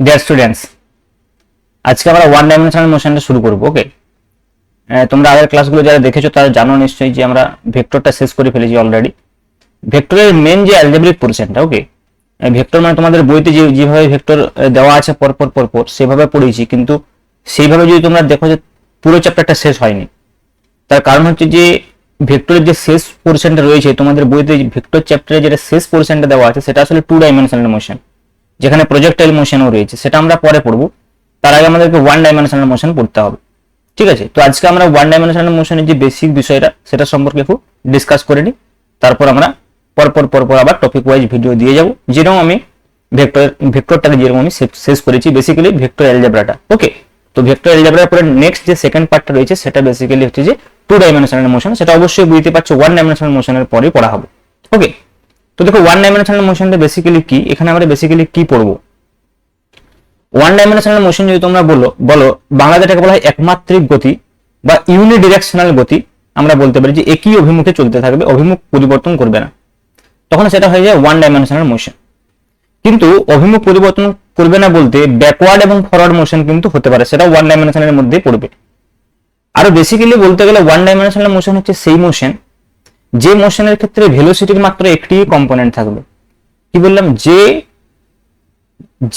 Dear students আজকে আমরা one dimensional মোশনটা শুরু করব ওকে তোমরা আগের ক্লাসগুলো যারা দেখেছ, তারা জানো নিশ্চয়ই যে আমরা ভেক্টরটা শেষ করে ফেলেছি অলরেডি ভেক্টরের মেন যে অ্যালজেব্রিক পোর্শনটা ওকে ভেক্টর মানে তোমাদের বইতে যে যেভাবে ভেক্টর দেওয়া আছে পরপর পরপর সেভাবে পড়েছি, কিন্তু সেইভাবে যদি তোমরা দেখো যে পুরো চ্যাপ্টারটা শেষ হয়নি, তার কারণ হচ্ছে যে ভেক্টরের যে শেষ পোর্শনটা রয়েছে, তোমাদের বইতে ভেক্টর চ্যাপ্টারে যেটা শেষ পোর্শনটা দেওয়া আছে, সেটা আসলে টু ডাইমেনশনাল মোশন যেখানে প্রজেক্টাইল মোশনও রয়েছে, সেটা আমরা পরে পড়ব। তার আগে আমাদেরকে ওয়ান ডাইমেনশনাল মোশন পড়তে হবে। ঠিক আছে? তো আজকে আমরা ওয়ান ডাইমেনশনাল মোশনের যে বেসিক বিষয়টা, সেটা সম্পর্কে একটু ডিসকাস করে নিই। তারপর আমরা পরপর পরপর আবার টপিক ওয়াইজ ভিডিও দিয়ে যাব। যেরকম আমি ভেক্টর ভেক্টরটাকে যেরকম আমি শেষ- করেছি বেসিক্যালি ভেক্টর অ্যালজেব্রাটা ওকে তো ভেক্টর অ্যালজেব্রার পরে নেক্সট যে সেকেন্ড পার্টটা রয়েছে, সেটা বেসিক্যালি হচ্ছে যে টু ডাইমেনশনাল মোশন সেটা অবশ্যই বুঝতে পারছ ওয়ান ডাইমেনশনাল মোশনের পরেই পড়া হবে। ওকে তো দেখো ওয়ান ডাইমেনশনাল মোশনটা বেসিক্যালি কি? এখানে আমরা বেসিক্যালি কি পড়ব? ওয়ান ডাইমেনশনাল মোশন যদি তোমরা বলো বলো, বাংলাতে এটাকে বলা হয় একমাত্রিক গতি বা ইউনিডিরেকশনাল গতি। আমরা বলতে পারি যে একই অভিমুখে চলতে থাকবে, অভিমুখ পরিবর্তন করবে না। তখন সেটা হয়ে যায় ওয়ান ডাইমেনশনাল মোশন কিন্তু অভিমুখ পরিবর্তন করবে না বলতে ব্যাকওয়ার্ড এবং ফরওয়ার্ড মোশন কিন্তু হতে পারে সেটা ওয়ান ডাইমেনশনের মধ্যে পড়বে। আরও বেসিক্যালি বলতে গেলে ওয়ান ডাইমেনশনাল মোশন হচ্ছে সেই মোশন যে মোশনের ক্ষেত্রে ভেলোসিটির মাত্র একটি কম্পোনেন্ট থাকবে। কি বললাম? যে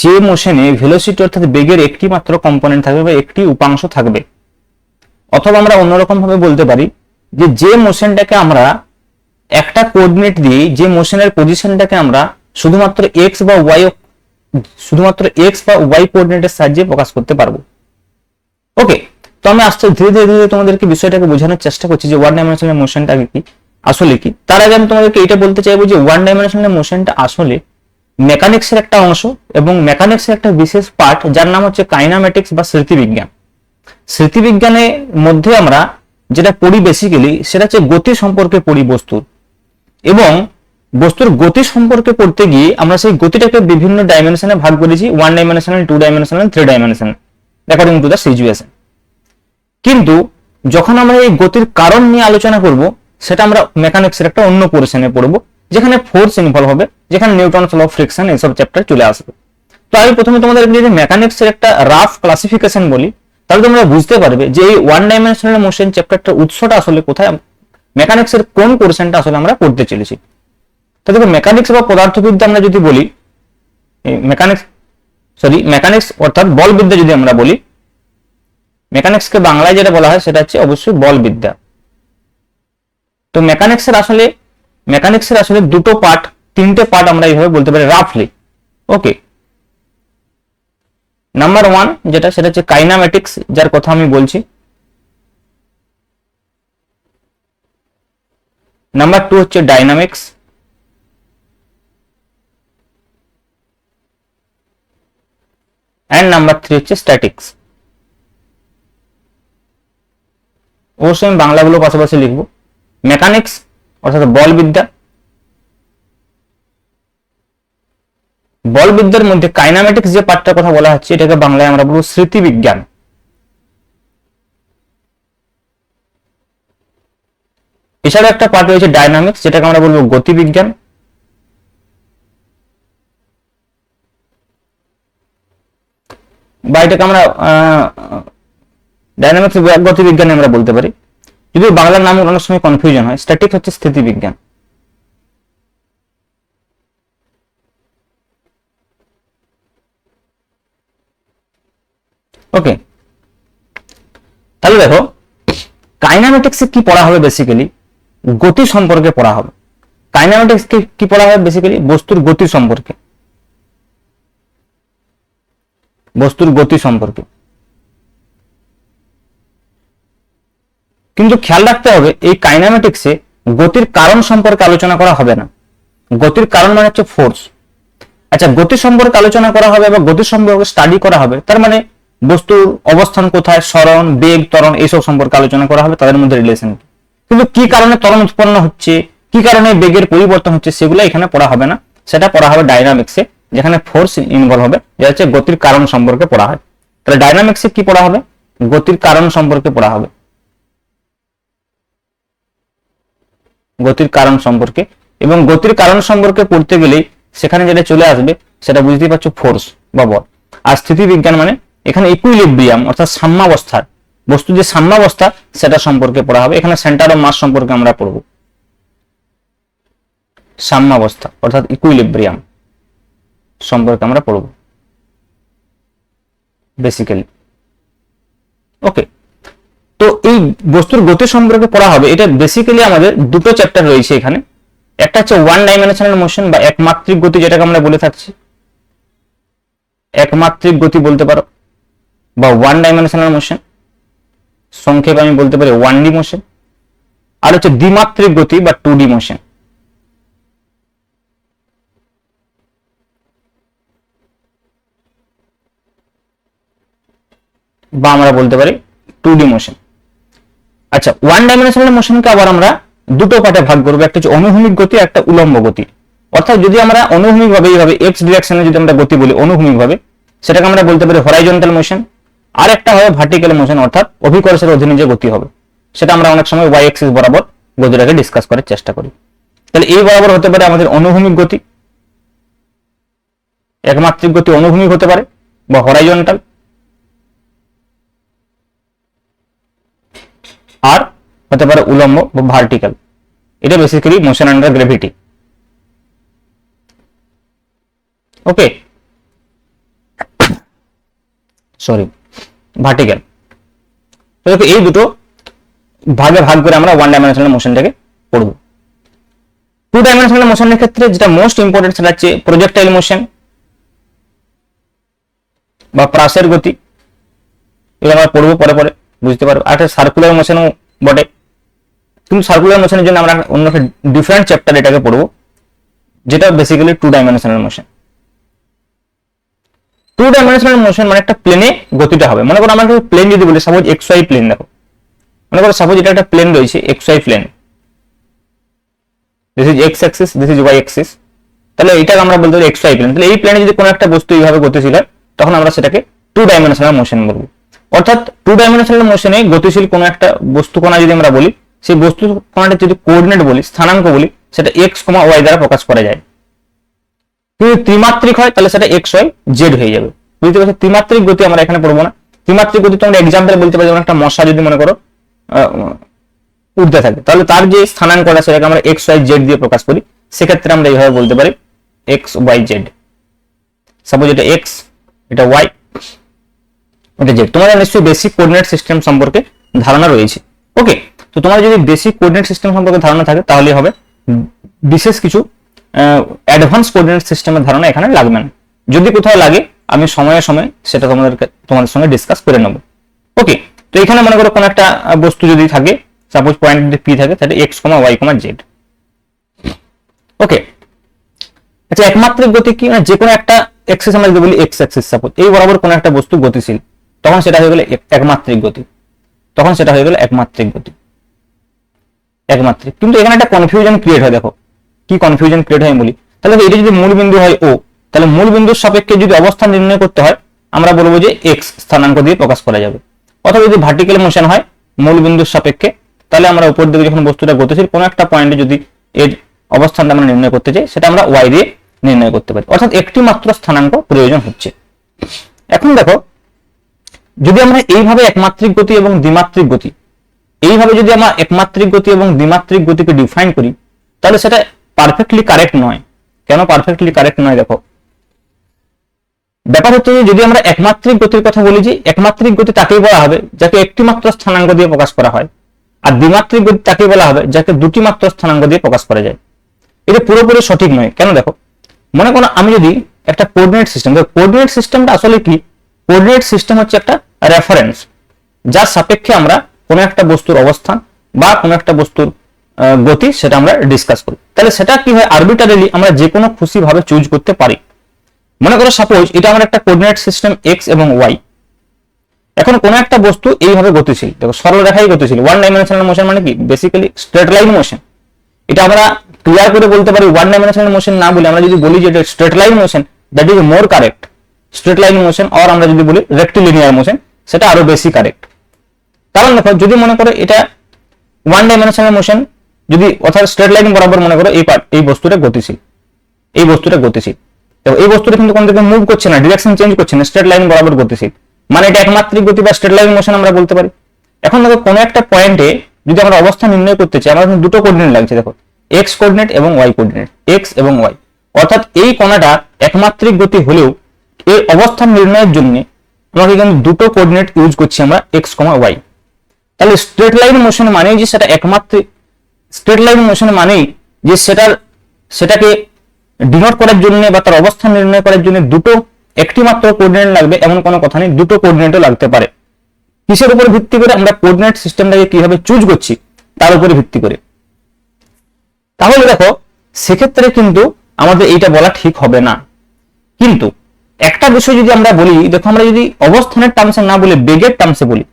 যে মোশনে ভেলোসিটি অর্থাৎ বেগের একটি মাত্র কম্পোনেন্ট থাকবে বা একটি উপাংশ থাকবে। অথবা আমরা অন্যরকম ভাবে বলতে পারি যে যে মোশনটাকে আমরা একটা কোঅর্ডিনেট দিয়ে যে মোশনের পজিশনটাকে আমরা শুধুমাত্র এক্স বা ওয়াই শুধুমাত্র এক্স বা ওয়াই কোঅর্ডিনেটের সাহায্যে প্রকাশ করতে পারব। ওকে তো আমি আস্তে ধীরে ধীরে ধীরে তোমাদেরকে বিষয়টাকে বোঝানোর চেষ্টা করছি যে ওয়ান ডাইমেনশনাল মোশনটা কি। আসলে কি? তার আগে আমি তোমাদেরকে এটা বলতে চাইব যে ওয়ান ডাইমেনশনাল মোশনটা আসলে মেকানিক্সের একটা অংশ এবং মেকানিক্সের একটা বিশেষ পার্ট যার নাম হচ্ছে কাইনামেটিক্স বা স্মৃতিবিজ্ঞান স্মৃতিবিজ্ঞানের মধ্যে আমরা যেটা পড়ি বেসিক্যালি সেটা হচ্ছে গতি সম্পর্কে পড়ি বস্তুর। এবং বস্তুর গতি সম্পর্কে পড়তে গিয়ে আমরা সেই গতিটাকে বিভিন্ন ডাইমেনশনে ভাগ করেছি one dimensional two dimensional three dimensional according to the situation কিন্তু যখন আমরা এই গতির কারণ নিয়ে আলোচনা করব সেটা আমরা মেকানিক্সের একটা অন্য পোর্শনে পড়ব, যেখানে ফোর্স ইনভলভ হবে, যেখানে নিউটন ল ফ্রিকশন এইসব চ্যাপ্টার চলে আসবে। তো আমি প্রথমে তোমাদের যদি মেকানিক্সের একটা রাফ ক্লাসিফিকেশন বলি, তাহলে তোমরা বুঝতে পারবে যে এই ওয়ান ডাইমেনশনাল মোশন চ্যাপ্টারটার উৎসটা আসলে কোথায় মেকানিক্সের কোন পোর্শনটা আসলে আমরা পড়তে চলেছি। তো দেখো মেকানিক্স বা পদার্থবিদ্যা আমরা যদি বলি মেকানিক্স সরি মেকানিক্স অর্থাৎ বলবিদ্যা যদি আমরা বলি মেকানিক্সকে বাংলায় যেটা বলা হয় সেটা হচ্ছে অবশ্যই বলবিদ্যা। তো মেকানিক্সের আসলে মেকানিক্সের আসলে দুটো পার্ট তিনটে পার্ট আমরা এইভাবে বলতে পারি রাফলি ওকে নাম্বার ওয়ান যেটা, সেটা হচ্ছে কাইনামেটিক্স যার কথা আমি বলছি। নাম্বার টু হচ্ছে ডাইনামিক্স অ্যান্ড নাম্বার থ্রি হচ্ছে স্ট্যাটিক্স অবশ্যই আমি বাংলাগুলো পাশাপাশি লিখব। মেকানিক্স, অর্থাৎ বলবিদ্যা। বলবিদ্যার মধ্যে কাইনামেটিক্স যে পার্টটার কথা বলা হচ্ছে, এটাকে বাংলায় আমরা বলব স্মৃতিবিজ্ঞান। এছাড়াও একটা পার্ট রয়েছে ডাইনামিক্স, যেটাকে আমরা বলব গতিবিজ্ঞান। বা এটাকে আমরা ডাইনামিক্স গতিবিজ্ঞানে আমরা বলতে পারি। যদিও বাংলার নাম অনেক সময় কনফিউশন হয় স্ট্যাটিক হচ্ছে স্থিতিবিজ্ঞান ওকে তাহলে দেখো কাইনামেটিক্সে কি পড়া হবে বেসিক্যালি গতি সম্পর্কে পড়া হবে। কাইনামেটিক্স কি পড়া হবে বেসিক্যালি বস্তুর গতি সম্পর্কে। বস্তুর গতি সম্পর্কে। কিন্তু খেয়াল রাখতে হবে, এই কাইনামেটিক্সে গতির কারণ সম্পর্কে আলোচনা করা হবে না। গতির কারণ মানে হচ্ছে ফোর্স আচ্ছা গতি সম্পর্কে আলোচনা করা হবে বা গতি সম্পর্কে স্টাডি করা হবে, তার মানে বস্তুর অবস্থান কোথায়, স্মরণ, বেগ, ত্বরণ, এইসব সম্পর্কে আলোচনা করা হবে, তাদের মধ্যে রিলেশন কিন্তু কি কারণে ত্বরণ উৎপন্ন হচ্ছে, কি কারণে বেগের পরিবর্তন হচ্ছে, সেগুলো এখানে পড়া হবে না। সেটা পড়া হবে ডাইনামিক্সে যেখানে ফোর্স ইনভলভ হবে যেটা হচ্ছে গতির কারণ সম্পর্কে পড়া হয়। তাহলে ডাইনামিক্সে কি পড়া হবে? গতির কারণ সম্পর্কে পড়া হবে। গতির কারণ সম্পর্কে। এবং গতির কারণ সম্পর্কে পড়তে গেলেই সেখানে যেটা চলে আসবে, সেটা বুঝতেই পারছ ফোর্স বা বল। আর স্থিতিবিজ্ঞান মানে এখানে ইকুইলিব্রিয়াম অর্থাৎ সাম্যাবস্থার। বস্তু যে সাম্যাবস্থা সেটা সম্পর্কে পড়া হবে। এখানে সেন্টার অফ মাস সম্পর্কে আমরা পড়ব। সাম্যাবস্থা, অর্থাৎ ইকুইলিব্রিয়াম সম্পর্কে আমরা পড়ব। বেসিক্যালি ওকে তো এই বস্তুর গতি সম্পর্কে পড়া হবে। এটা বেসিক্যালি আমাদের দুটো চ্যাপ্টার রয়েছে এখানে। একটা হচ্ছে ওয়ান ডাইমেনশনাল মোশন বা একমাত্রিক গতি যেটাকে আমরা বলে থাকছি। একমাত্রিক গতি বলতে পারো বা ওয়ান ডাইমেনশনাল মোশন সংক্ষেপে আমি বলতে পারি ওয়ান ডি মোশন আর হচ্ছে দ্বিমাত্রিক গতি বা টু ডি মোশন বা আমরা বলতে পারি টু ডি মোশন আচ্ছা ওয়ান ডাইমেনশনাল মোশনকে আবার আমরা দুটো পার্টে ভাগ করব, একটা হচ্ছে অনুভূমিক গতি, একটা উলম্ব গতি। অর্থাৎ যদি আমরা অনুভূমিক ভাবে এইভাবে এক্স ডিরেকশনে যদি আমরা গতি বলি অনুভূমিক ভাবে সেটাকে আমরা বলতে পারি হরাইজন্টাল মোশন আর একটা হবে ভার্টিক্যাল মোশন অর্থাৎ অভিকর্ষের অধীনে যে গতি হবে, সেটা আমরা অনেক সময় ওয়াই এক্সিস বরাবর গতিটাকে ডিসকাস করার চেষ্টা করি। তাহলে এই বরাবর হতে পারে আমাদের অনুভূমিক গতি, একমাত্রিক গতি অনুভূমিক হতে পারে, বা হরাইজন্টাল আর হতে পারে উলম্ব বা ভার্টিক্যাল এটা basically motion under gravity okay sorry vertical দেখো, এই দুটো ভাগে ভাগ করে আমরা ওয়ান ডাইমেনশনাল মোশনটাকে পড়ব টু ডাইমেনশনাল মোশনের ক্ষেত্রে যেটা মোস্ট ইম্পর্টেন্ট সেটা হচ্ছে প্রজেক্টাইল মোশন বা প্রাসের গতি। এগুলো আমরা পড়ব পরে পরে। বুঝতে পারব। আর একটা সার্কুলার মোশনও বটে। কিন্তু সার্কুলার মোশনের জন্য আমরা অন্য একটা ডিফারেন্ট চ্যাপ্টার এটাকে পড়ব, যেটা basically two dimensional motion two dimensional motion মানে একটা প্লেনে গতিটা হবে। মনে করো আমরা একটা প্লেন যদি বলি সাপোজ এক্স ওয়াই প্লেন দেখো। মনে করো সাপোজ এটা একটা প্লেন রয়েছে X Y plane this is X axis this is Y axis তাহলে এটাকে আমরা বলতে পারি এক্স ওয়াই প্লেন তাহলে এই প্লেনে যদি কোনো একটা বস্তু এইভাবে গতিশীল হয়, তখন আমরা সেটাকে টু ডাইমেনশনাল মোশন বলব। অর্থাৎ টু ডাইমেনশনাল মোশনে গতিশীল কোনো একটা বস্তু কণা যদি আমরা বলি, সেই বস্তু কণাটা যদি কোঅর্ডিনেট বলি, স্থানাঙ্ক বলি, সেটা এক্স কমা ওয়াই দ্বারা প্রকাশ করা যায়। যদি ত্রিমাত্রিক হয়, তাহলে সেটা এক্স ওয়াই জেড হয়ে যাবে। বুঝতে পারছ ত্রিমাত্রিক গতি আমরা এখানে পড়ব না। ত্রিমাত্রিক গতি তোমরা এক্সাম্পল বলতে পারি, যেমন একটা মশা যদি মনে করো উঠতে থাকে, তাহলে তার যে স্থানাঙ্কটা, সেটাকে আমরা এক্স ওয়াই জেড দিয়ে প্রকাশ করি। সেক্ষেত্রে আমরা এইভাবে বলতে পারি এক্স ওয়াই জেড সাপোজ এটা এক্স এটা ওয়াই এটা জেড তোমাদের নিশ্চয়ই বেসিক কোঅর্ডিনেট সিস্টেম সম্পর্কে ধারণা রয়েছে। ওকে তো তোমার যদি বেসিক কোঅর্ডিনেট সিস্টেম সম্পর্কে ধারণা থাকে তাহলে হবে বিশেষ কিছু অ্যাডভান্স কোঅর্ডিনেট সিস্টেমের ধারণা এখানে লাগবে না। যদি কোথাও লাগে, আমি সময়ে সময়ে সেটা তোমাদেরকে, তোমাদের সঙ্গে ডিসকাস করে নেব। ওকে তো এখানে মনে করো কোনো একটা বস্তু যদি থাকে সাপোজ পয়েন্ট যদি পি থাকে, তাহলে X comma Y comma Z okay আচ্ছা একমাত্রিক গতি কি? না যে কোনো একটা এক্সিস আমরা যদি বলি এক্স অ্যাক্সিস সাপোজ এই বরাবর কোনো একটা বস্তু গতিশীল। তখন সেটা হয়ে গেল এক- একমাত্রিক গতি। তখন সেটা হয়ে গেল একমাত্রিক গতি। একমাত্রিক। কিন্তু এখানে একটা কনফিউশন ক্রিয়েট হয়, দেখো। কি কনফিউশন ক্রিয়েট হয় বলি? তাহলে এটা যদি মূল বিন্দু হয় ও তাহলে মূল বিন্দুর সাপেক্ষে যদি অবস্থান নির্ণয় করতে হয়, আমরা বলব যে এক্স স্থানাঙ্ক দিয়ে প্রকাশ করা যাবে। অথবা যদি ভার্টিক্যাল মোশন হয়, মূল বিন্দুর সাপেক্ষে, তাহলে আমরা উপর দিকে যখন বস্তুটা গতিশীল, কোনো একটা পয়েন্টে যদি এর অবস্থানটা আমরা নির্ণয় করতে চাই, সেটা আমরা ওয়াই দিয়ে নির্ণয় করতে পারি। অর্থাৎ একটি মাত্র স্থানাঙ্ক প্রয়োজন হচ্ছে। এখন দেখো যদি আমরা এইভাবে একমাত্রিক গতি এবং দ্বিমাত্রিক গতি, এইভাবে যদি আমরা একমাত্রিক গতি এবং দ্বিমাত্রিক গতিকে ডিফাইন করি, তাহলে সেটা পারফেক্টলি কারেক্ট নয়। কেন পারফেক্টলি কারেক্ট নয় দেখো? ব্যাপার হচ্ছে যদি আমরা একমাত্রিক গতির কথা বলি যে একমাত্রিক গতি তাকেই বলা হবে যাকে একটি মাত্র স্থানাঙ্ক দিয়ে প্রকাশ করা হয়, আর দ্বিমাত্রিক গতি তাকেই বলা হবে যাকে দুটি মাত্র স্থানাঙ্ক দিয়ে প্রকাশ করা যায়। এটা পুরোপুরি সঠিক নয়। কেন দেখো? মনে করো আমি যদি একটা কোঅর্ডিনেট সিস্টেম কোঅর্ডিনেট সিস্টেমটা আসলে কি? কোঅর্ডিনেট সিস্টেম হচ্ছে একটা রেফারেন্স যার সাপেক্ষে আমরা কোনো একটা বস্তুর অবস্থান বা কোনো একটা বস্তুর গতি সেটা আমরা ডিসকাস করি। তাহলে সেটা কি হয়? আরবিটারিলি আমরা যে কোনো খুশি ভাবে চুজ করতে পারি। মনে করো সাপোজ এটা আমার একটা কোঅর্ডিনেট সিস্টেম এক্স এবং ওয়াই এখন কোনো একটা বস্তু এইভাবে গতিশীল। দেখো, সরলরেখাই গতিশীল। ওয়ান ডাইমেনশনাল মোশন মানে কি? বেসিক্যালি স্ট্রেট লাইন মোশন এটা আমরা ক্লিয়ার করে বলতে পারি ওয়ান ডাইমেনশনাল মোশন না বলে। আমরা যদি বলি যে এটা straight line motion that is more correct straight line motion আর আমরা যদি বলি রেক্টিলিনিয়ার মোশন সেটা আরও বেশি কারেক্ট কারণ দেখো, যদি মনে করো এটা ওয়ান ডাইমেনশনাল মোশন যদি অর্থাৎ স্ট্রেট লাইন বরাবর মনে করো এই পার্ট এই বস্তুটা গতিশীল, এই বস্তুটা গতিশীল। দেখো, এই বস্তুটা কিন্তু কোন দিকে মুভ করছে না ডিরেকশন চেঞ্জ করছে না স্ট্রেট লাইন বরাবর গতিশীল। মানে এটা একমাত্রিক গতি বা স্ট্রেট লাইন মোশন আমরা বলতে পারি। এখন দেখো, কোনো একটা পয়েন্টে যদি আমরা অবস্থা নির্ণয় করতে চাই কিন্তু দুটো কোঅর্ডিনেট লাগছে, দেখো এক্স কোঅর্ডিনেট এবং ওয়াই কোঅর্ডিনেট এক্স এবং ওয়াই অর্থাৎ এই কণাটা একমাত্রিক গতি হলেও এর অবস্থান নির্ণয়ের জন্য আমাকে কিন্তু দুটো কোঅর্ডিনেট ইউজ করছি আমরা এক্স কমা ওয়াই তাহলে স্ট্রেট লাইন মোশন মানেই যে সেটা একমাত্র স্ট্রেট লাইন মোশন মানেই যে সেটার, সেটাকে ডিনোট করার জন্য বা তার অবস্থান নির্ণয় করার জন্য দুটো, একটি মাত্র কোঅর্ডিনেট লাগবে, এমন কোনো কথা নেই, দুটো কোঅর্ডিনেটও লাগতে পারে। কিসের উপর ভিত্তি করে আমরা কোঅর্ডিনেট সিস্টেমটাকে কীভাবে চুজ করছি, তার উপরে ভিত্তি করে। তাহলে দেখো, সেক্ষেত্রে কিন্তু আমাদের এইটা বলা ঠিক হবে না। কিন্তু একটা বিষয় যদি আমরা বলি, দেখো আমরা যদি অবস্থানের টার্মসে না বলে, বেগের টার্মসে বলি,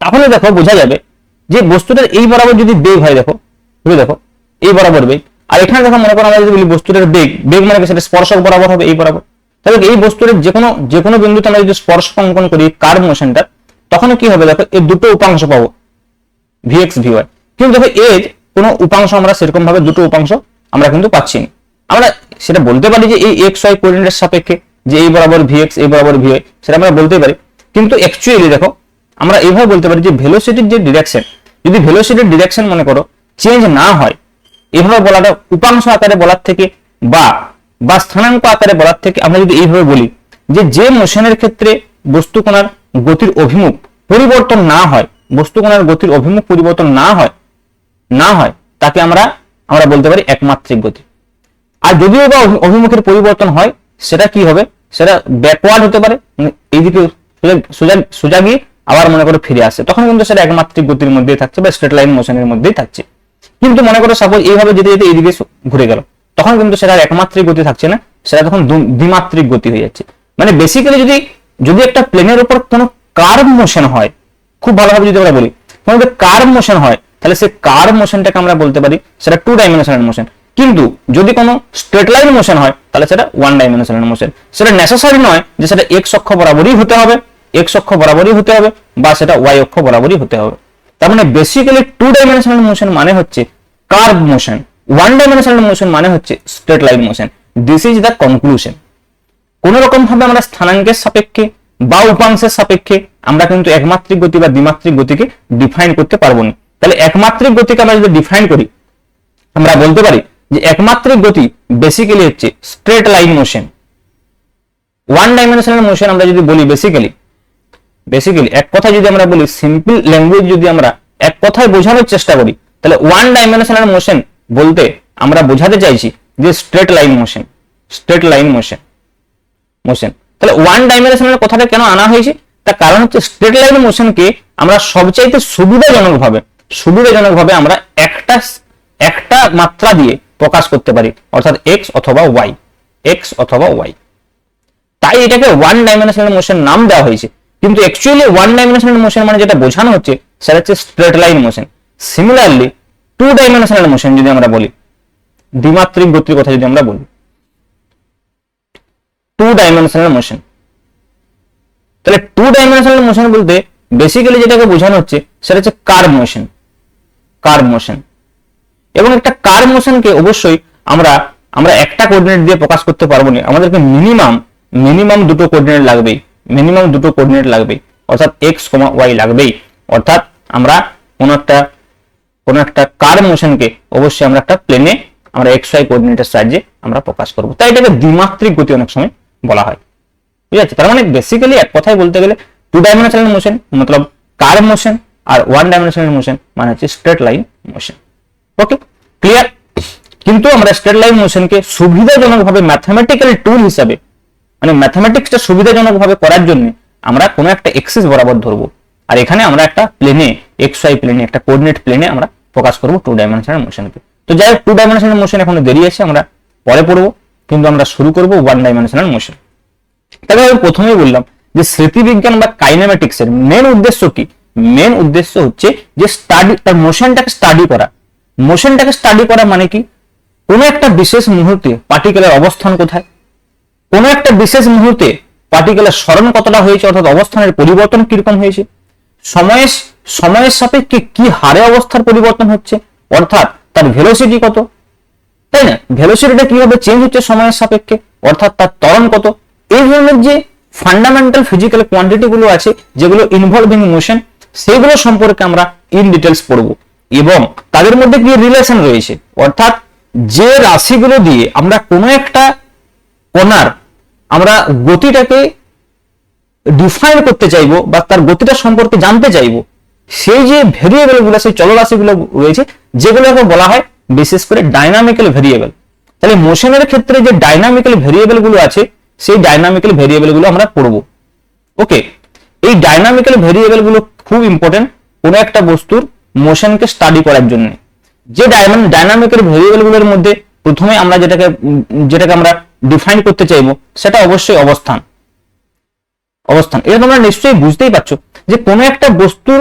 তাহলে দেখো বোঝা যাবে যে বস্তুটার এই বরাবর যদি বেগ হয়, দেখো বুঝে দেখো, এই বরাবর বেগ। আর এখানে দেখো মনে করো আমরা যদি বলি বস্তুটার বেগ বেগ মানে সেটা স্পর্শক বরাবর হবে, এই বরাবর। তাহলে এই বস্তুটার যে কোনো যে কোনো বিন্দুতে আমরা যদি স্পর্শক অঙ্কন করি কার্ভ মোশনটা তখন কি হবে? দেখো এই দুটো উপাংশ পাবো ভিএক্স ভিওয়াই কিন্তু দেখো, এর কোনো উপাংশ আমরা সেরকম ভাবে দুটো উপাংশ আমরা কিন্তু পাচ্ছি না। আমরা সেটা বলতে পারি যে এই এক্স ওয়াই কোঅর্ডিনেটের সাপেক্ষে যে এই বরাবর ভিএক্স এই বরাবর ভিওয়াই সেটা আমরা বলতে পারি। কিন্তু অ্যাকচুয়ালি দেখো, আমরা এইভাবে বলতে পারি যে ভেলোসিটির যে ডিরেকশন যদি ভেলোসিটির ডিরেকশন মনে করো চেঞ্জ না হয় এভাবে বলাটা উপাংশ আকারে বলার থেকে বা বা স্থানাঙ্ক আকারে বলার থেকে আমরা যদি এইভাবে বলি যে যে মোশনের ক্ষেত্রে বস্তু কণার গতির অভিমুখ পরিবর্তন না হয়, বস্তু কণার গতির অভিমুখ পরিবর্তন না হয় না হয়, তাকে আমরা আমরা বলতে পারি একমাত্রিক গতি। আর যদিও বা অভিমুখের পরিবর্তন হয় সেটা কি হবে? সেটা ব্যাকওয়ার্ড হতে পারে। মানে এইদিকে সোজা- সোজা গিয়ে আবার মনে করে ফিরে আসে। তখন কিন্তু সেটা একমাত্রিক গতির মধ্যেই থাকছে বা স্ট্রেট লাইন মোশনের মধ্যেই থাকছে। কিন্তু মনে করো সাপোজ এইভাবে যেতে যেতে এইদিকে ঘুরে গেল। তখন কিন্তু সেটা একমাত্রিক গতি থাকছে না। সেটা তখন দ্বিমাত্রিক গতি হয়ে যাচ্ছে। মানে বেসিক্যালি যদি যদি একটা প্লেনের উপর কোনো কার্ভ মোশন হয়, খুব ভালোভাবে যদি আমরা বলি, কোনো কার্ভ মোশন হয়, তাহলে সেই কার্ভ মোশনটাকে আমরা বলতে পারি, সেটা টু ডাইমেনশনাল মোশন কিন্তু যদি কোনো স্ট্রেট লাইন মোশন হয়, তাহলে সেটা ওয়ান ডাইমেনশনাল মোশন সেটা নেসেসারি নয় যে সেটা এক্স অক্ষ বরাবরই হতে হবে এক্স অক্ষ বরাবরই হতে হবে, বা সেটা ওয়াই অক্ষ বরাবরই হতে হবে। তার মানে বেসিক্যালি টু ডাইমেনশনাল মোশন মানে হচ্ছে curve motion one dimensional motion মানে হচ্ছে straight line motion this is the conclusion কোন রকম ভাবে আমরা স্থানাঙ্কের সাপেক্ষে বা উপাংশের সাপেক্ষে আমরা কিন্তু একমাত্রিক গতি বা দ্বিমাত্রিক গতিকে ডিফাইন করতে পারব না। তাহলে একমাত্রিক গতিকে আমরা যদি ডিফাইন করি, আমরা বলতে পারি যে একমাত্রিক গতি বেসিক্যালি হচ্ছে straight line motion one dimensional motion আমরা যদি বলি বেসিক্যালি বেসিক্যালি এক কথায় যদি আমরা বলি সিম্পল ল্যাঙ্গুয়েজ যদি আমরা এক কথায় বোঝানোর চেষ্টা করি, তাহলে ওয়ান ডাইমেনশনাল মোশন বলতে আমরা বোঝাতে চাইছি যে straight line motion straight line motion motion তাহলে ওয়ান ডাইমেনশনাল কথাটা কেন আনা হয়েছে? তার কারণ হচ্ছে স্ট্রেট লাইন মোশনকে আমরা সবচাইতে সুবিধাজনক ভাবে সুবিধাজনক ভাবে আমরা একটা একটা মাত্রা দিয়ে প্রকাশ করতে পারি। অর্থাৎ এক্স অথবা ওয়াই এক্স অথবা ওয়াই তাই এটাকে ওয়ান ডাইমেনশনাল মোশন নাম দেওয়া হয়েছে। কিন্তু অ্যাকচুয়ালি ওয়ান ডাইমেনশনাল মোশন মানে যেটা বোঝানো হচ্ছে, সেটা হচ্ছে straight line motion similarly two dimensional motion যদি আমরা বলি, দ্বিমাত্রিক গতির কথা যদি আমরা বলি। টু ডাইমেনশনাল মোশন তাহলে টু ডাইমেনশনাল মোশন বলতে বেসিক্যালি যেটাকে বোঝানো হচ্ছে, সেটা হচ্ছে কার মোশন কার মোশন এবং একটা কার মোশনকে অবশ্যই আমরা আমরা একটা কোঅর্ডিনেট দিয়ে প্রকাশ করতে পারব না। আমাদেরকে মিনিমাম মিনিমাম দুটো কোঅর্ডিনেট লাগবেই। মিনিমাম দুটো কোঅর্ডিনেট লাগবেই। অর্থাৎ এক্স কমা ওয়াই লাগবেই। অর্থাৎ আমরা কোন একটা কোন একটা কার মোশনকে অবশ্যই আমরা একটা প্লেনে আমরা এক্স ওয়াই কোঅর্ডিনেটের সাহায্যে আমরা প্রকাশ করব। তাই এটাকে দ্বিমাত্রিক গতি অনেক সময় বলা হয়। ঠিক আছে? তার মানে বেসিক্যালি এক কথায় বলতে গেলে টু ডাইমেনশনাল মোশন মতলব কার মোশন আর ওয়ান ডাইমেনশনাল মোশন মানে হচ্ছে straight line motion okay clear কিন্তু আমরা স্ট্রেট লাইন মোশনকে সুবিধাজনকভাবে ম্যাথমেটিক্যাল টুল হিসাবে মানে ম্যাথমেটিক্সটা সুবিধাজনকভাবে করার জন্য আমরা কোনো একটা এক্সিস বরাবর ধরবো। আর এখানে আমরা একটা প্লেনে এক্স ওয়াই প্লেনে একটা কোঅর্ডিনেট প্লেনে আমরা প্রকাশ করব টু ডাইমেনশনাল মোশনকে তো যাই হোক টু ডাইমেনশনাল মোশন এখন দেরি আছে, আমরা পরে পড়ব, কিন্তু আমরা শুরু করব ওয়ান ডাইমেনশনাল মোশন তাহলে আমি প্রথমেই বললাম যে স্মৃতিবিজ্ঞান বা কাইনেমেটিক্স এর মেন উদ্দেশ্য কি? মেন উদ্দেশ্য হচ্ছে যে স্টাডি তার মোশনটাকে স্টাডি করা। মোশনটাকে স্টাডি করা মানে কি? কোনো একটা বিশেষ মুহূর্তে পার্টিকুলার অবস্থান কোথায়? কোনো একটা বিশেষ মুহূর্তে পার্টিকুলার স্মরণ কতটা হয়েছে? অর্থাৎ অবস্থানের পরিবর্তন কীরকম হয়েছে? সময়ের সময়ের সাপেক্ষে কি হারে অবস্থার পরিবর্তন হচ্ছে? অর্থাৎ তার ভেলোসিটি কত? তাই না? ভেলোসিটিটা কীভাবে চেঞ্জ হচ্ছে সময়ের সাপেক্ষে? অর্থাৎ তার ত্বরণ কত? এই ধরনের যে ফান্ডামেন্টাল ফিজিক্যাল কোয়ান্টিটি গুলো আছে, যেগুলো ইনভলভিং মোশন সেগুলো সম্পর্কে আমরা ইন ডিটেলস পড়ব। এবং তাদের মধ্যে কি রিলেশন রয়েছে? অর্থাৎ যে রাশিগুলো দিয়ে আমরা কোনো একটা কণার আমরা গতিটাকে ডিফাইন করতে চাইব বা তার গতিটা সম্পর্কে জানতে চাইব, সেই যে ভেরিয়েবলগুলো, সেই চলরাশিগুলো রয়েছে যেগুলোকে বলা হয় বিশেষ করে ডাইনামিক্যাল ভেরিয়েবল তাহলে মোশনের ক্ষেত্রে যে ডাইনামিক্যাল ভেরিয়েবলগুলো আছে, সেই ডাইনামিক্যাল ভেরিয়েবলগুলো আমরা পড়ব। ওকে এই ডাইনামিক্যাল ভেরিয়েবলগুলো খুব ইম্পর্টেন্ট কোনো একটা বস্তুর মোশনকে স্টাডি করার জন্য। যে ডাইনামিক্যাল ভেরিয়েবলগুলোর মধ্যে প্রথমে আমরা যেটাকে যেটাকে আমরা ডিফাইন করতে চাইব, সেটা অবশ্যই অবস্থান। অবস্থান। এটা তোমরা নিশ্চয়ই বুঝতেই পারছ যে কোনো একটা বস্তুর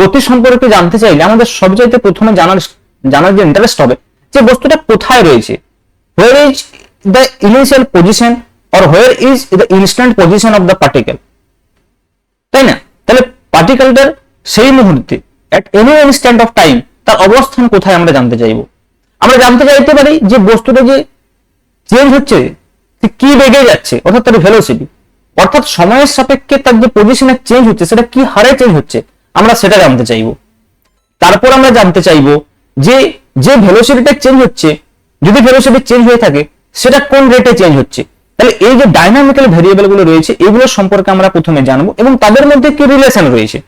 গতি সম্পর্কে জানতে চাইলে আমাদের সবচাইতে প্রথমে জানার জানার যে ইন্টারেস্ট হবে, যে বস্তুটা কোথায় রয়েছে। Where is the initial position or where is the instant position of the particle তাই না? তাহলে পার্টিকেলটার সেই মুহূর্তে at any instant of time তার অবস্থান কোথায় আমরা জানতে চাইব? আমরা জানতে চাইতে পারি যে বস্তুটা যে চেঞ্জ হচ্ছে কি বেগে যাচ্ছে, অর্থাৎ তার ভেলোসিটি অর্থাৎ সময়ের সাপেক্ষে তার যে পজিশনে চেঞ্জ হচ্ছে, সেটা কি হারে চেঞ্জ হচ্ছে, আমরা সেটা জানতে চাইব। তারপর আমরা জানতে চাইব যে যে ভেলোসিটিটা চেঞ্জ হচ্ছে, যদি ভেলোসিটি চেঞ্জ হয়ে থাকে, সেটা কোন রেটে চেঞ্জ হচ্ছে? তাহলে এই যে ডাইনামিক্যাল ভেরিয়েবলগুলো রয়েছে, এগুলো সম্পর্কে আমরা প্রথমে জানব এবং তাদের মধ্যে কি রিলেশন রয়েছে?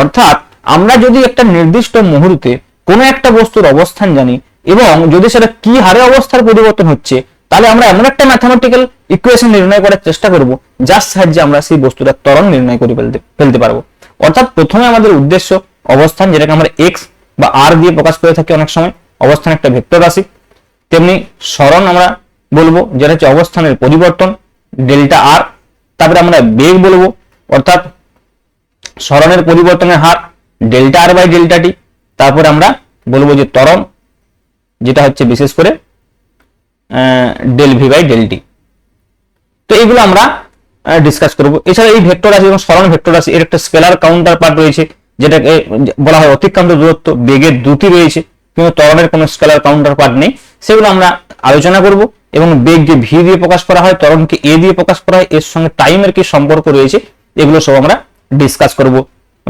অর্থাৎ আমরা যদি একটা নির্দিষ্ট মুহূর্তে কোনো একটা বস্তুর অবস্থান জানি এবং যদি সেটা কি হারে অবস্থার পরিবর্তন হচ্ছে, তাহলে আমরা এমন একটা ম্যাথামেটিক্যাল ইকুয়েশন নির্ণয় করার চেষ্টা করব, যার সাহায্যে আমরা সেই বস্তুটার ত্বরণ নির্ণয় করে ফেলতে ফেলতে পারব। অর্থাৎ প্রথমে আমাদের উদ্দেশ্য অবস্থান, যেটাকে আমরা এক্স বা আর দিয়ে প্রকাশ করে থাকি অনেক সময়, অবস্থান একটা ভেক্টর রাশি। তেমনি স্মরণ আমরা বলব, যেটা হচ্ছে অবস্থানের পরিবর্তন, ডেল্টা আর তারপরে আমরা বেগ বলব, অর্থাৎ স্মরণের পরিবর্তনের হার delta R by delta T তারপরে আমরা বলব যে ত্বরণ যেটা হচ্ছে বিশেষ করে del V by del T তো এগুলো আমরা ডিসকাস করব। এছাড়া এই ভেক্টর রাশি এবং স্মরণ ভেক্টর রাশি, এর একটা স্কেলার কাউন্টার পার্ট রয়েছে, যেটাকে, বলা হয় অতিক্রান্ত দূরত্ব, বেগের দ্রুতি রয়েছে, কিন্তু ত্বরণের কোনো স্কেলার কাউন্টার পার্ট নেই। সেগুলো আমরা আলোচনা করব, এবং বেগ যে ভি দিয়ে প্রকাশ করা হয় ত্বরণকে এ দিয়ে প্রকাশ করা হয়, এর সঙ্গে টাইমের কি সম্পর্ক রয়েছে, এগুলো সব আমরা ডিসকাস করব।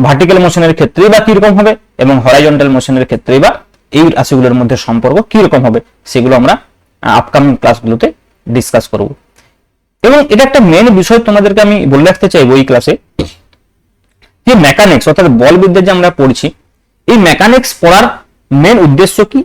ভার্টিক্যাল মোশনের ক্ষেত্রে বা কীরকম হবে এবং হরাইজন্টাল মোশনের ক্ষেত্রে বা এই রাশিগুলোর মধ্যে সম্পর্ক কীরকম হবে সেগুলো আমরা আপকামিং ক্লাসগুলোতে ডিসকাস করব। এবং এটা একটা মেন বিষয় তোমাদেরকে আমি বলে রাখতে চাইব এই ক্লাসে যে মেকানিক্স অর্থাৎ বলবিদ্যা যে আমরা পড়ছি, এই মেকানিক্স পড়ার মেন উদ্দেশ্য কি?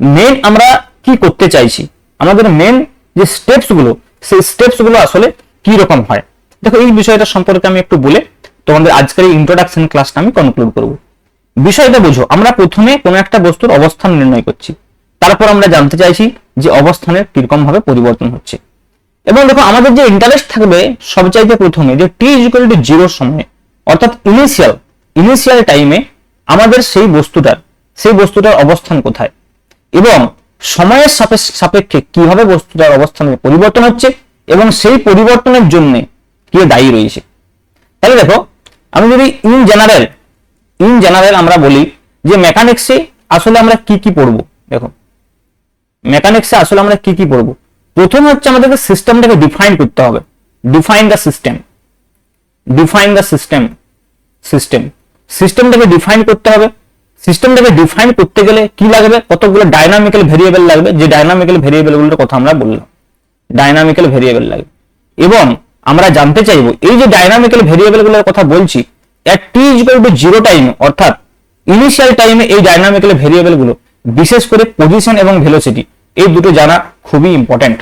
মেন আমরা কি করতে চাইছি? আমাদের মেন যে স্টেপসগুলো, সেই স্টেপসগুলো আসলে কি রকম হয়? দেখো এই বিষয়টা সম্পর্কে আমি একটু বলে তোমাদের আজকের এই ইন্ট্রোডাকশন ক্লাসটা আমি কনক্লুড করব। বিষয়টা বুঝো, আমরা প্রথমে কোনো একটা বস্তুর অবস্থান নির্ণয় করছি। তারপর আমরা জানতে চাইছি যে অবস্থানের কীরকম ভাবে পরিবর্তন হচ্ছে। এবং দেখো, আমাদের যে ইন্টারেস্ট থাকবে সবচাইতে প্রথমে যে টি ইকুয়াল টু জিরো সময়ে অর্থাৎ ইনিশিয়াল ইনিশিয়াল টাইমে আমাদের সেই বস্তুটার সেই বস্তুটার অবস্থান কোথায়? এবং সময়ের সাপেক্ষে কীভাবে বস্তুটার অবস্থানের পরিবর্তন হচ্ছে এবং সেই পরিবর্তনের জন্য কে দায়ী রয়েছে? তাহলে দেখো আমি যদি ইন জেনারেল ইন জেনারেল আমরা বলি যে মেকানিক্সে আসলে আমরা কি কি পড়ব? দেখো মেকানিক্সে আসলে আমরা কি কি পড়ব? প্রথমে হচ্ছে আমাদেরকে সিস্টেমটাকে ডিফাইন করতে হবে। Define the system define the system system সিস্টেমটাকে ডিফাইন করতে হবে। সিস্টেমটাকে ডিফাইন করতে গেলে কি লাগবে? কতগুলো ডাইনামিক্যাল ভেরিয়েবল লাগবে? যে ডাইনামিক্যাল ভেরিয়েবলগুলোর কথা আমরা বললাম। ডাইনামিক্যাল ভেরিয়েবল লাগবে। এবং আমরা জানতে চাইব, এই যে ডাইনামিক্যাল ভেরিয়েবলগুলোর কথা বলছি at T equal to zero time অর্থাৎ ইনিশিয়াল টাইমে এই ডাইনামিক্যাল ভেরিয়েবলগুলো, বিশেষ করে পজিশন এবং ভেলোসিটি এই দুটো জানা খুবই ইম্পর্টেন্ট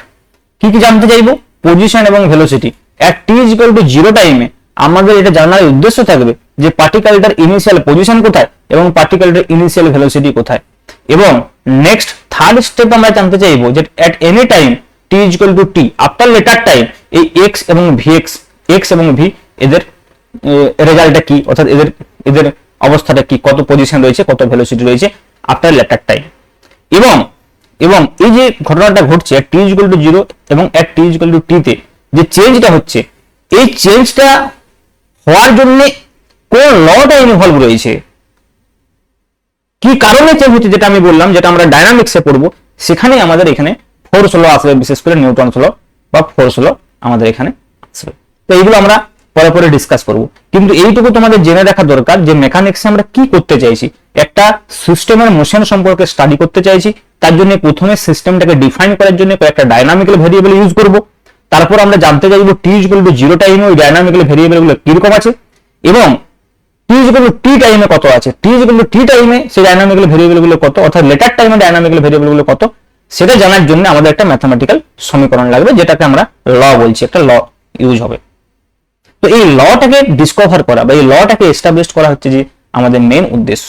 কি কি জানতে চাইব? পজিশন এবং velocity at T equal to zero টাইমে আমাদের এটা জানার উদ্দেশ্য থাকবে যে পার্টিকেলটার ইনিশিয়াল পজিশন কোথায় এবং পার্টিকেলটার ইনিশিয়াল ভেলোসিটি কোথায়। এবং নেক্সট থার্ড স্টেপ আমরা জানতে চাইব যে at any time T equal to T after later time এই এক্স এবং ভি এক্স এক্স এবং ভি এদের রেজাল্টটা কি? অর্থাৎ এদের এদের অবস্থাটা কি? কত পজিশন রয়েছে? কত ভেলোসিটি রয়েছে? আফটার লেটার টাইম এবং এবং এই যে ঘটনাটা ঘটছে টি ইকুয়াল টু জিরো এবং এট টি ইকুয়াল টু টিতে যে চেঞ্জটা হচ্ছে, এই চেঞ্জটা হওয়ার জন্য কোন লটা ইনভলভ রয়েছে? কি কারণে চেঞ্জ হচ্ছে? যেটা আমি বললাম, যেটা আমরা ডাইনামিক্সে পড়ব সেখানে আমাদের এখানে ফোর্স ল আসবে, বিশেষ করে নিউটন ল বা ফোর্স ল আমাদের এখানে আসবে। তো এইগুলো আমরা পরে পরে ডিসকাস করব। কিন্তু এইটুকু তোমাদের জেনে রাখা দরকার যে মেকানিক্সে আমরা কি করতে চাইছি। একটা সিস্টেমের মোশন সম্পর্কে স্টাডি করতে চাইছি, তার জন্য প্রথমে সিস্টেমটাকে ডিফাইন করার জন্য কয়েকটা ডাইনামিক্যাল ভেরিয়েবল ইউজ করব। তারপর আমরা জানতে চাইব টি ইকুয়াল টু জিরো টাইমে ওই ডাইনামিক্যাল ভেরিয়েবলগুলো কীরকম আছে এবং টি ইকুয়াল টু টাইমে কত আছে? টি ইকুয়াল টু টাইমে সেই ডাইনামিক্যাল ভেরিয়েবলগুলো কত? অর্থাৎ লেটার টাইমে ডাইনামিক্যাল ভেরিয়েবলগুলো কত? সেটা জানার জন্য আমাদের একটা ম্যাথামেটিক্যাল সমীকরণ লাগবে, যেটাকে আমরা ল বলছি, একটা ল ইউজ হবে। তো এই লটাকে ডিসকভার করা বা এই লটাকে এস্টাবলিশ করা হচ্ছে যে আমাদের মেন উদ্দেশ্য।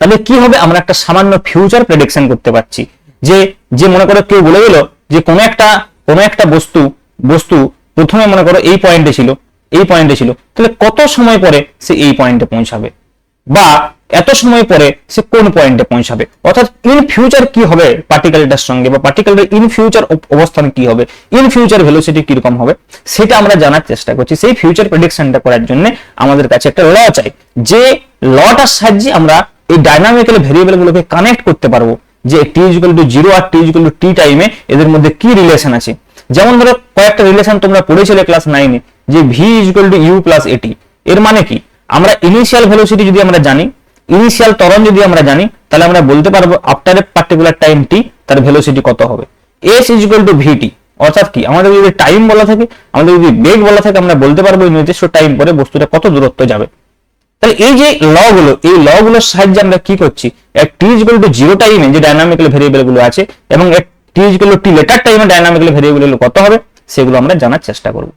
তাহলে কি হবে? আমরা একটা সামান্য ফিউচার প্রেডিকশন করতে পারছি। যে যে মনে করো কেউ বলে গেল যে কোনো একটা কোনো একটা বস্তু বস্তু প্রথমে মনে করো এই পয়েন্টে ছিল, এই পয়েন্টে ছিল। তাহলে কত সময় পরে সে এই পয়েন্টে পৌঁছাবে? বা এত সময় পরে সে কোন পয়েন্টে পৌঁছাবে? অর্থাৎ ইন ফিউচার কি হবে পার্টিকেলটার সঙ্গে বা পার্টিকেলের ইন ফিউচার অবস্থান কি হবে? ইন ফিউচার ভেলোসিটি কীরকম হবে? সেটা আমরা জানার চেষ্টা করছি। সেই ফিউচার প্রেডিকশনটা করার জন্য আমাদের কাছে একটা ল চাই। যে লটার সাহায্যে আমরা এই ডাইনামিক্যাল ভেরিয়েবল গুলোকে কানেক্ট করতে পারব। যে টি ইকুয়াল টু জিরো আর টি ইকুয়াল টু টি টাইমে এদের মধ্যে কি রিলেশন আছে? যেমন ধরো কয়েকটা রিলেশন তোমরা পড়েছিলে ক্লাস নাইনে যে V equal to U plus AT এর মানে কি? আমরা ইনিশিয়াল ভেলোসিটি যদি আমরা জানি ইনিশিয়াল ত্বরণ যদি আমরা জানি, তাহলে আমরা বলতে পারব after a particular time t তার ভেলোসিটি কত হবে। S is equal to VT অর্থাৎ কি? আমাদের যদি টাইম বলা থাকে, আমাদের যদি বেগ বলা থাকে, আমরা বলতে পারব নির্দিষ্ট টাইম পরে বস্তুটা কত দূরত্ব যাবে। তাহলে এই যে ল গুলো, এই ল গুলোর সাহায্যে আমরা কি করছি? এক টি ইজ টু জিরো টাইমে যে ডাইনামিক্যাল ভেরিয়েবলগুলো আছে, এবং এক t is to t later টাইমে ডাইনামিক্যাল ভেরিয়েবলগুলো কত হবে, সেগুলো আমরা জানার চেষ্টা করব।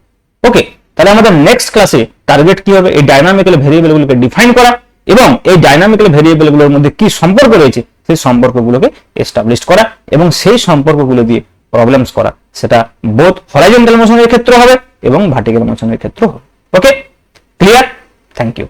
ওকে তাহলে আমাদের নেক্সট ক্লাসে টার্গেট কি হবে? এই ডাইনামিক্যাল ভেরিয়েবল গুলোকে ডিফাইন করা। এবং এই ডাইনামিক্যাল ভেরিয়েবলগুলোর মধ্যে কি সম্পর্ক রয়েছে, সেই সম্পর্কগুলোকে এস্টাবলিশ করা এবং সেই সম্পর্কগুলো দিয়ে প্রবলেমস করা। সেটা বোথ হরাইজন্টাল মোশনের ক্ষেত্রে হবে এবং ভার্টিক্যাল মোশনের ক্ষেত্রে হবে। Okay clear thank you